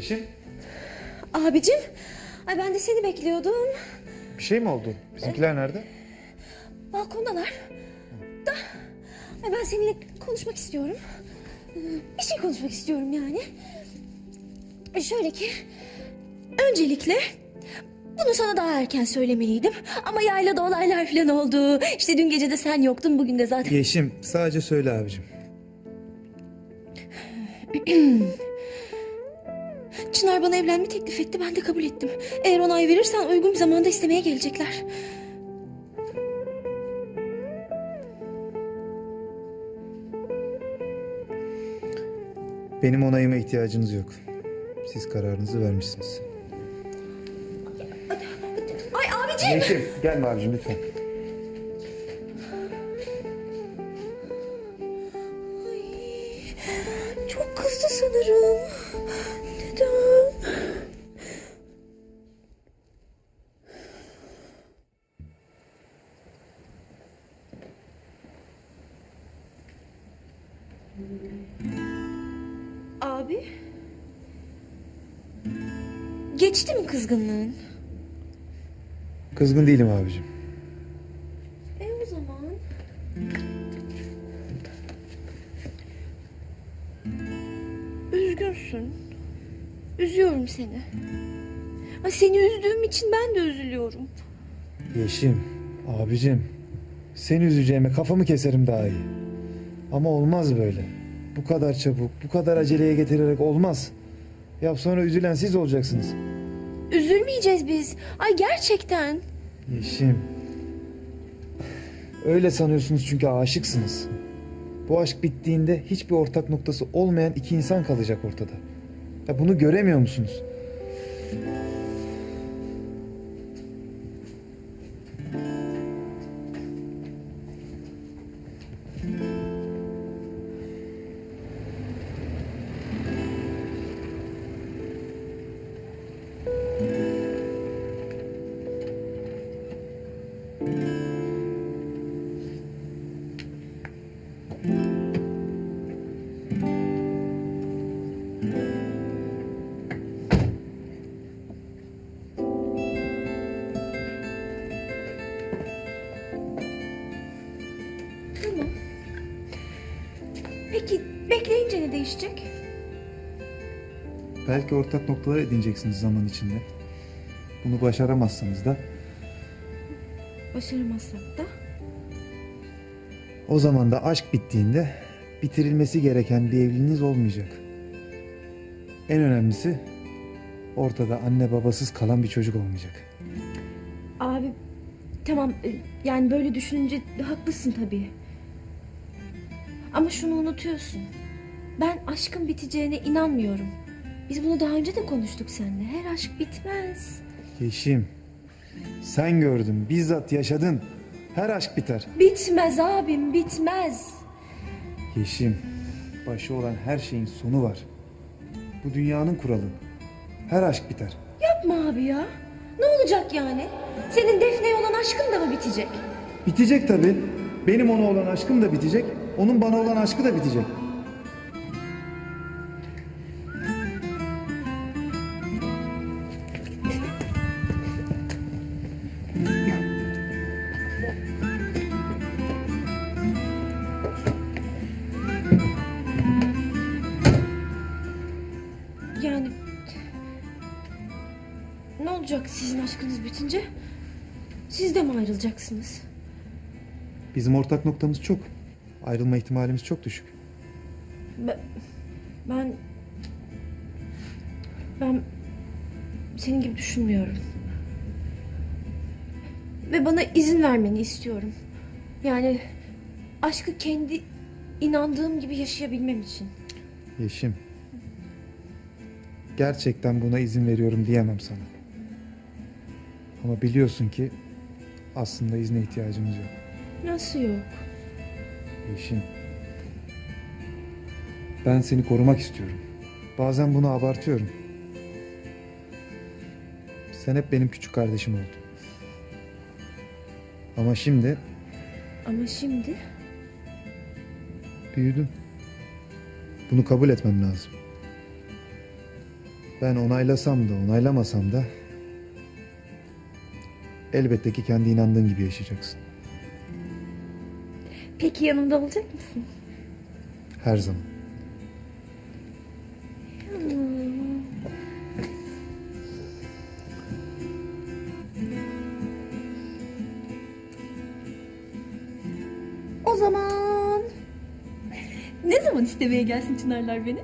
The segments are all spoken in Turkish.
Yeşim Abicim, ay ben de seni bekliyordum. bir şey mi oldu? Bizimkiler nerede? Balkondalar. Da, ay ben seninle konuşmak istiyorum. Bir şey konuşmak istiyorum yani. Şöyle ki, öncelikle bunu sana daha erken söylemeliydim. Ama yaylada olaylar falan oldu. İşte dün gece de sen yoktun, bugün de zaten. Yeşim sadece söyle abicim. Çınar bana evlenme teklif etti, ben de kabul ettim. Eğer onay verirsen uygun bir zamanda istemeye gelecekler. Benim onayıma ihtiyacınız yok. Siz kararınızı vermişsiniz. Ay abicim! Yeşim gelme abicim lütfen. Geçti mi kızgınlığın? Kızgın değilim abicim. E o zaman. Üzgünsün. Üzüyorum seni. Ay seni üzdüğüm için ben de üzülüyorum. Yeşim abicim. Seni üzeceğime kafamı keserim daha iyi. Ama olmaz böyle. Bu kadar çabuk, bu kadar aceleye getirerek olmaz. Ya sonra üzülen siz olacaksınız. Üzülmeyeceğiz biz. Ay gerçekten. Yeşim. Öyle sanıyorsunuz çünkü aşıksınız. Bu aşk bittiğinde hiçbir ortak noktası olmayan iki insan kalacak ortada. Ya bunu göremiyor musunuz? Peki bekleyince ne değişecek? Belki ortak noktalar edineceksiniz zaman içinde. Bunu başaramazsanız da Başaramazsak da. o zaman da aşk bittiğinde bitirilmesi gereken bir evliliğiniz olmayacak. En önemlisi ortada anne babasız kalan bir çocuk olmayacak. Abi tamam e, yani böyle düşününce haklısın tabii. Ama şunu unutuyorsun. Ben aşkın biteceğine inanmıyorum. Biz bunu daha önce de konuştuk seninle. Her aşk bitmez. Yeşim, sen gördün, bizzat yaşadın. Her aşk biter. Bitmez abim bitmez. Yeşim, başı olan her şeyin sonu var. Bu dünyanın kuralı. Her aşk biter. Yapma abi ya. Ne olacak yani? Senin Defne'ye olan aşkın da mı bitecek? Bitecek tabii. Benim ona olan aşkım da bitecek. Onun bana olan aşkı da bitecek. Yani... Ne olacak sizin aşkınız bitince? Siz de mi ayrılacaksınız? Bizim ortak noktamız çok. Ayrılma ihtimalimiz çok düşük. Ben... Ben... Ben... Senin gibi düşünmüyorum. Ve bana izin vermeni istiyorum. Yani... Aşkı kendi inandığım gibi yaşayabilmem için. Yeşim. Gerçekten buna izin veriyorum diyemem sana. Ama biliyorsun ki aslında izne ihtiyacımız yok. Nasıl yok? Yeşim. Ben seni korumak istiyorum. Bazen bunu abartıyorum. Sen hep benim küçük kardeşim oldun. Ama şimdi Ama şimdi... büyüdün. Bunu kabul etmem lazım. Ben onaylasam da onaylamasam da elbette ki kendi inandığın gibi yaşayacaksın. Peki yanımda olacak mısın? Her zaman. O zaman... Ne zaman istemeye gelsin Çınarlar beni?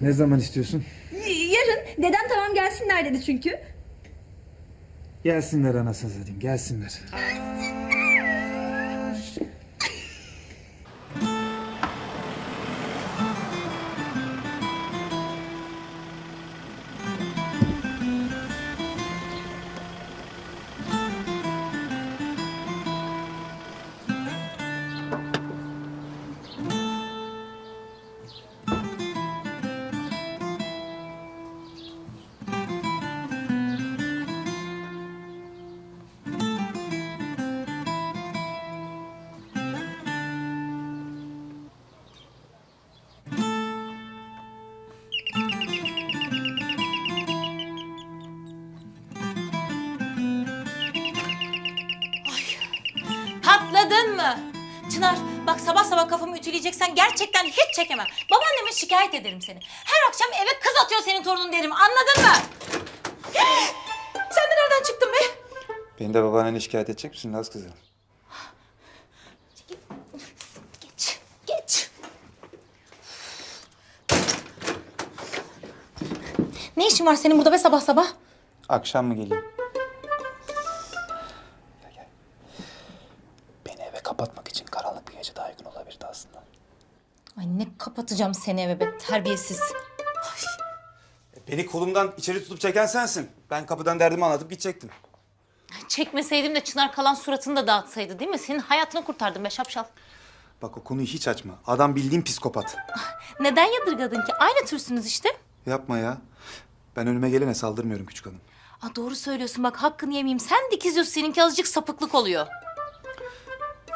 Ne zaman istiyorsun? Y- Yarın. Dedem tamam gelsinler dedi çünkü. Gelsinler anasını satayım gelsinler. Patladın ütüleyeceksen gerçekten hiç çekemem. Babaanneme şikayet ederim seni. Her akşam eve kız atıyor senin torunun derim anladın mı? Sen de nereden çıktın be? Beni de babaannene şikayet edecek misin Laz kızı? Geç, geç. Ne işin var senin burada be sabah sabah? Akşam mı geleyim? Ne kapatacağım seni eve be terbiyesiz. Beni kolumdan içeri tutup çeken sensin. Ben kapıdan derdimi anlatıp gidecektim. Çekmeseydim de Çınar kalan suratını da dağıtsaydı değil mi? Senin hayatını kurtardım be şapşal. Bak o konuyu hiç açma. Adam bildiğin psikopat. Neden yadırgadın ki? Aynı türsünüz işte. Yapma ya. Ben önüme gelene saldırmıyorum küçük hanım. Aa, doğru söylüyorsun bak hakkını yemeyeyim. Sen dikiz yüz seninki azıcık sapıklık oluyor.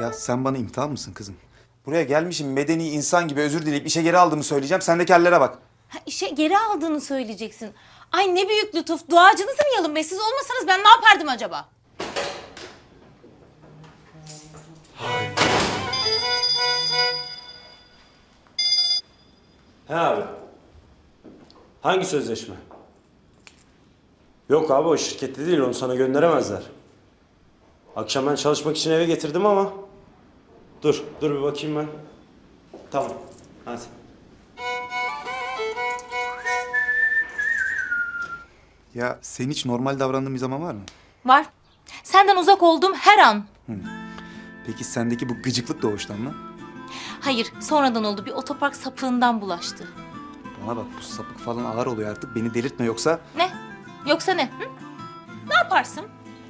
Ya sen bana imtihan mısın kızım? Buraya gelmişim medeni insan gibi özür dileyip işe geri aldığımı söyleyeceğim. Sen de kellere bak. Ha, işe geri aldığını söyleyeceksin. Ay ne büyük lütuf. Duacınızı mı yalın be? Siz olmasanız ben ne yapardım acaba? He abi. Hangi sözleşme? Yok abi o şirkette değil onu sana gönderemezler. Akşam ben çalışmak için eve getirdim ama. Dur, dur bir bakayım ben. Tamam, hadi. Ya senin hiç normal davrandığın bir zaman var mı? Var. Senden uzak olduğum her an. Peki sendeki bu gıcıklık doğuştan mı? Hayır, sonradan oldu. Bir otopark sapığından bulaştı. Bana bak bu sapık falan ağır oluyor artık. Beni delirtme yoksa... Ne? Yoksa ne? Hı? Ne yaparsın?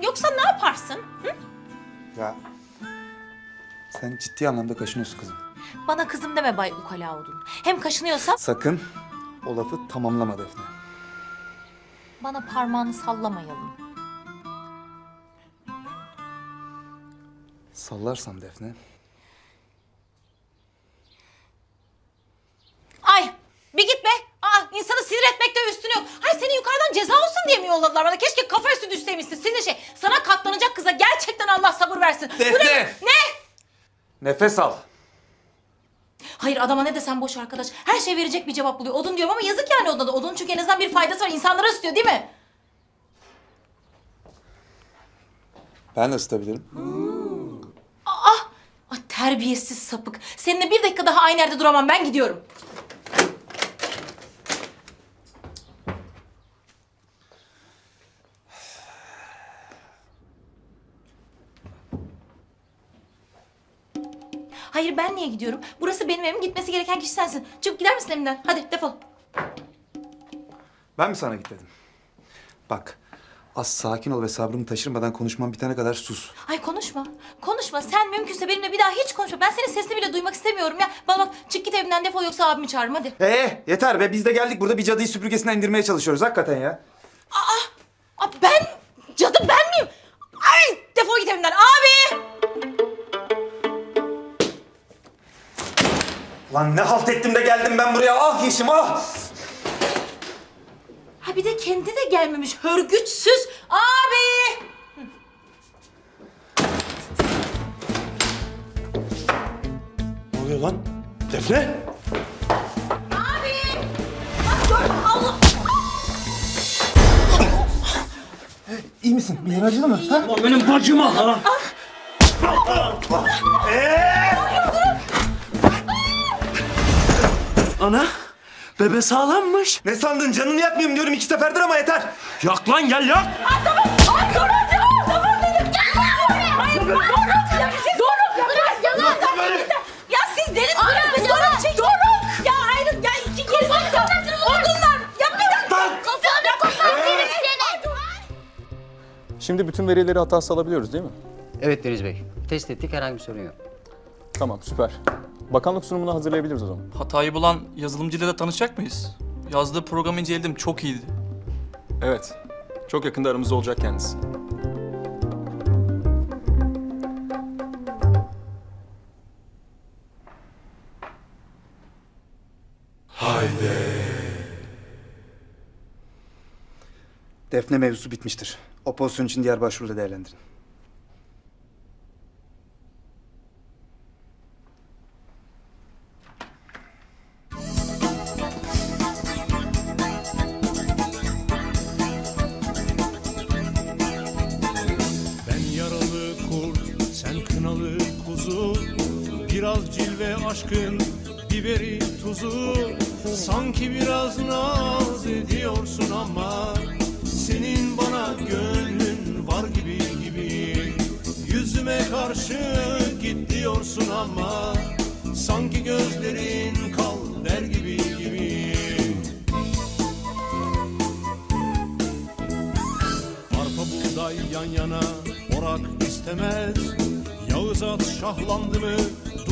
Yoksa ne yaparsın? Hı? Ya sen ciddi anlamda kaşınıyorsun kızım. Bana kızım deme Bay Ukala odun. Hem kaşınıyorsan Sakın o lafı tamamlama Defne. bana parmağını sallamayalım. Sallarsam Defne. Ay bir git be. Aa, insanı sinir etmekte üstüne yok. Hayır seni yukarıdan ceza olsun diye mi yolladılar bana? Keşke kafa üstü düşseymişsin. Sinir şey. Sana katlanacak kıza gerçekten Allah sabır versin. Bu ne? Defne! Ne? Nefes al. Hayır adama ne desem boş arkadaş. Her şey verecek bir cevap buluyor. Odun diyorum ama yazık yani odada. Odun çünkü en azından bir faydası var. İnsanlara ısıtıyor değil mi? Ben de ısıtabilirim. Ay terbiyesiz sapık. Seninle bir dakika daha aynı yerde duramam. Ben gidiyorum. Hayır ben niye gidiyorum? Burası benim evim. Gitmesi gereken kişi sensin. Çık gider misin evimden? Hadi defol. Ben mi sana git dedim? Bak az sakin ol ve sabrımı taşırmadan konuşmam bitene kadar sus. Ay konuşma. Konuşma. Sen mümkünse benimle bir daha hiç konuşma. Ben senin sesini bile duymak istemiyorum ya. Bana bak çık git evimden defol yoksa abimi çağırırım hadi. Ee yeter be biz de geldik burada bir cadıyı süpürgesinden indirmeye çalışıyoruz hakikaten ya. Aa, ben cadı ben miyim? Ay defol git evimden abi. Lan ne halt ettim de geldim ben buraya ah Yeşim ah. Ha bir de kendi de gelmemiş hörgüçsüz. Abi! Ne oluyor lan? Defne? Abi! Bak gör Allah! İyi misin? Bir yerin acıdı mı? Ha? Benim bacıma ha! Ana, bebe sağlammış. Ne sandın canını yakmayayım diyorum iki seferdir ama yeter. Yak lan gel yak. Ya siz deli misiniz? Durun çek. Durun. Ya ayrıl ya iki geri zekalı. Odunlar. Ya bir dakika. Şimdi bütün verileri hatası alabiliyoruz değil mi? Evet Deniz Bey. Test ettik herhangi bir sorun yok. Tamam süper. Bakanlık sunumunu hazırlayabiliriz o zaman. Hatayı bulan yazılımcıyla da tanışacak mıyız? Yazdığı programı inceledim, çok iyiydi. Evet. Çok yakında aramızda olacak kendisi. Defne mevzusu bitmiştir. O pozisyon için diğer başvuruda değerlendirin. Aşkın biberi tuzu. Sanki biraz naz ediyorsun ama Senin bana gönlün var gibi gibi. Yüzüme karşı git diyorsun ama Sanki gözlerin kal der gibi gibi. Arpa buğday yan yana orak istemez. Yağız at şahlandı mı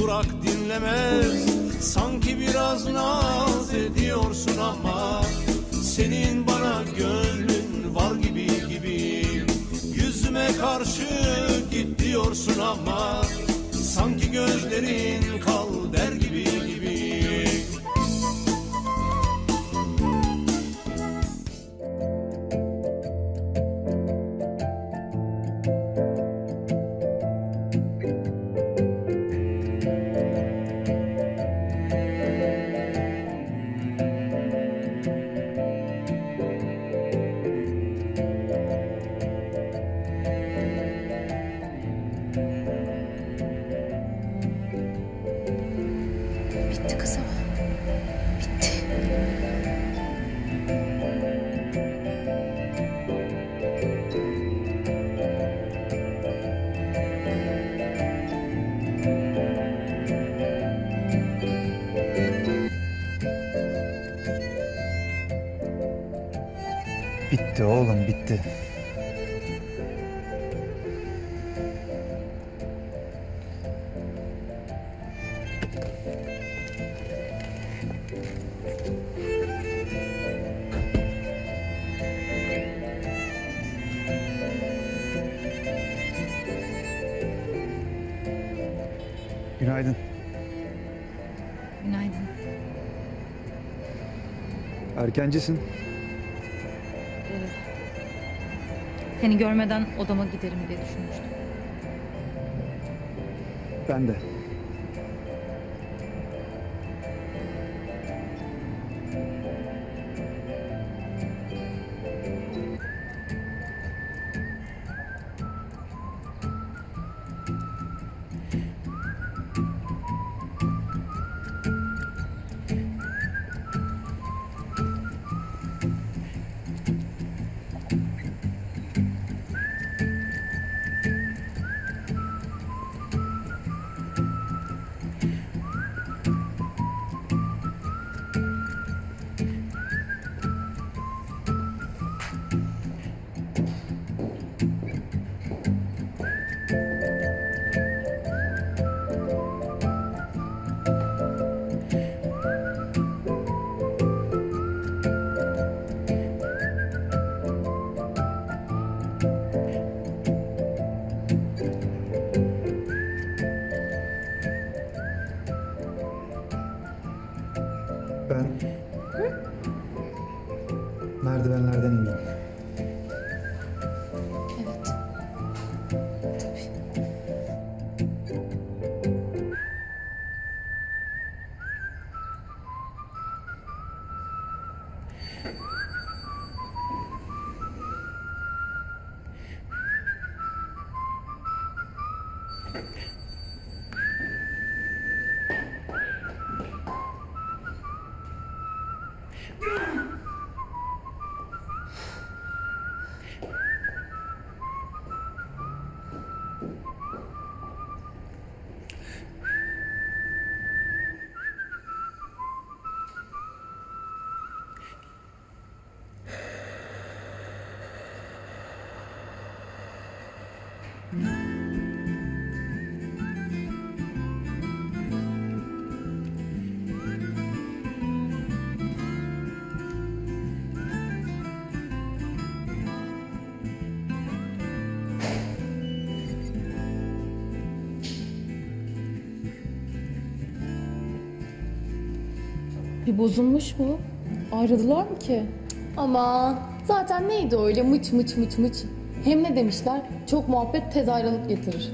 durak dinlemez Sanki biraz naz ediyorsun ama Senin bana gönlün var gibi gibi. Yüzüme karşı git diyorsun ama Sanki gözlerin Bitti oğlum bitti. Günaydın. Günaydın. Erkencisin. Seni görmeden odama giderim diye düşünmüştüm. Ben de. Bir bozulmuş mu? Ayrıldılar mı ki? Aman zaten neydi öyle mıç mıç mıç mıç. Hem ne demişler? Çok muhabbet tez ayrılık getirir.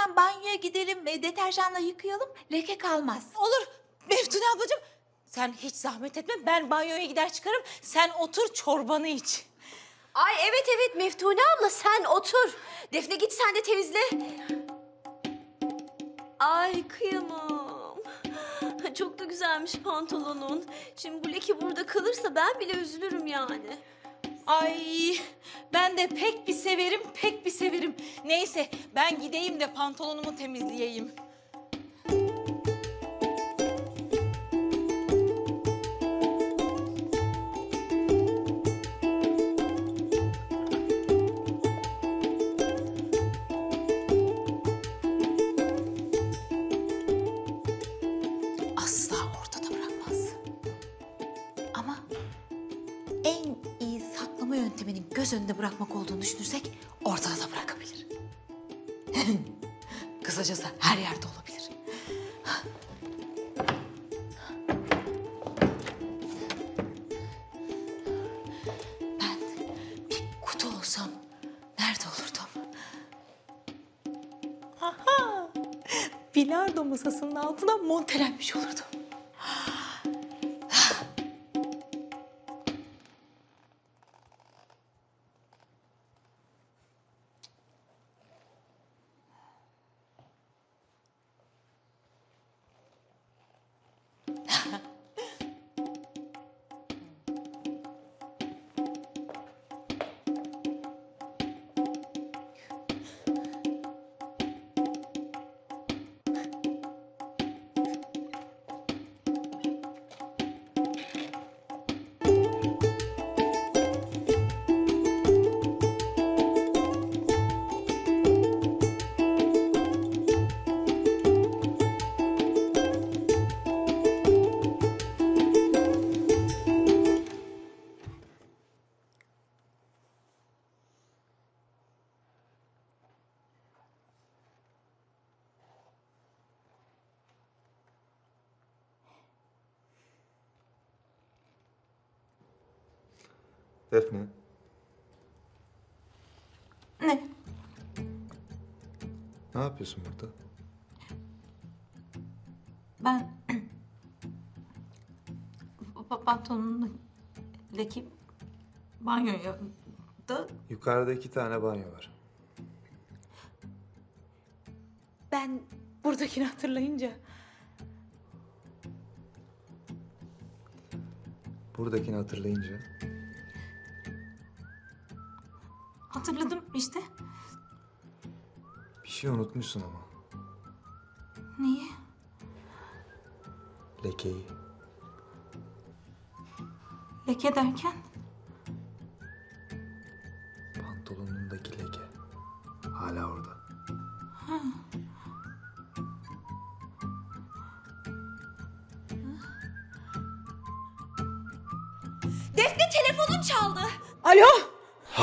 Hemen banyoya gidelim ve deterjanla yıkayalım. Leke kalmaz. Olur Meftune ablacığım. Sen hiç zahmet etme ben banyoya gider çıkarım. Sen otur çorbanı iç. Ay evet evet Meftune abla sen otur. Defne git sen de temizle. Ay kıyamam. Çok da güzelmiş pantolonun. Şimdi bu leke burada kalırsa ben bile üzülürüm yani. Ay ben de pek bir severim pek bir severim. Neyse ben gideyim de pantolonumu temizleyeyim. Göz önünde bırakmak olduğunu düşünürsek ortada da bırakabilir. Kısacası her yerde olabilir. Ben bir kutu olsam nerede olurdum? Aha! Bilardo masasının altına montelenmiş olurdum. Defne. Ne? Ne yapıyorsun burada? Ben pa- pantolonunu leki banyoya katta? Yukarıda iki tane banyo var. Ben buradakini hatırlayınca. Buradakini hatırlayınca. Hatırladım işte. Bir şey unutmuşsun ama. Neyi? Lekeyi. Leke derken? Pantolonundaki leke. Hala orada. Defne telefonun çaldı. Alo?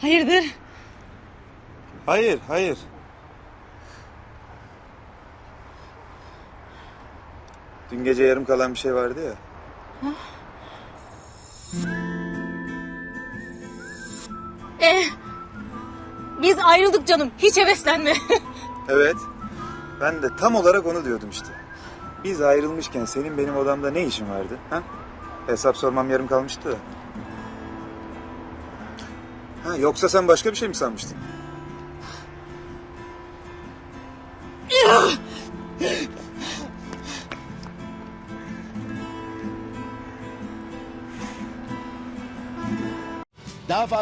hayırdır? Hayır, hayır. Dün gece yarım kalan bir şey vardı ya. Ee, biz ayrıldık canım. Hiç heveslenme. Evet. Ben de tam olarak onu diyordum işte. Biz ayrılmışken senin benim odamda ne işin vardı? Ha? Hesap sormam yarım kalmıştı da. Ha, yoksa sen başka bir şey mi sanmıştın?